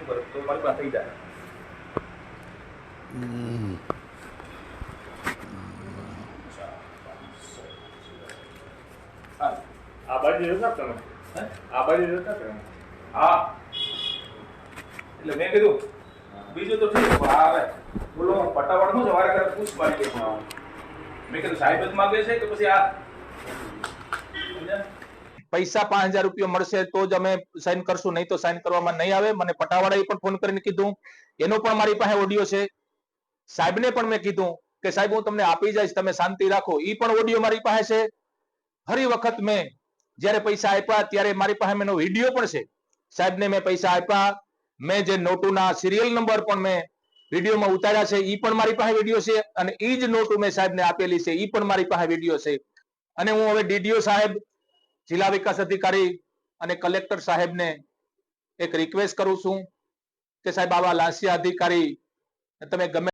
શું કરે તો મારી પાસે થઈ જાય હા આ બાજુ જતા તમે આ બાજુ જતા તમે હા એટલે મેં કીધું બીજું તો ઠીક પણ બોલો પટાવાળનું છે વારે પૂછ પાડી મેં કીધું સાહેબ જ માગે છે કે પછી આ? પૈસા પાંચ હજાર રૂપિયા મળશે, તો જ અમે સાઈન કરશું. નહીં તો સાઈન કરવામાં નહીં આવે. મને પટાવાળાએ પણ ફોન કરીને કીધું. એનો પણ મારી પાસે ઓડિયો છે. સાહેબને પણ મેં કીધું કે, સાહેબ, હું તમને આપી જઈશ. તમે શાંતિ રાખો. એ પણ ઓડિયો મારી પાસે છે. ફરી વખત મેં જ્યારે પૈસા આપ્યા, ત્યારે મારી પાસે એનો વીડિયો પણ છે. સાહેબને મેં પૈસા આપ્યા. મેં જે નોટોના સિરિયલ નંબર પણ મેં વિડીયોમાં ઉતાર્યા છે એ પણ મારી પાસે વીડિયો છે. અને એ જ નોટો મેં સાહેબને આપેલી છે એ પણ મારી પાસે વીડિયો છે. અને હું હવે ડીડીઓ સાહેબ જિલ્લા વિકાસ અધિકારી અને કલેક્ટર સાહેબને એક રિક્વેસ્ટ કરું છું કે સાહેબ, આવા લાંસિયા અધિકારી તમે ગમે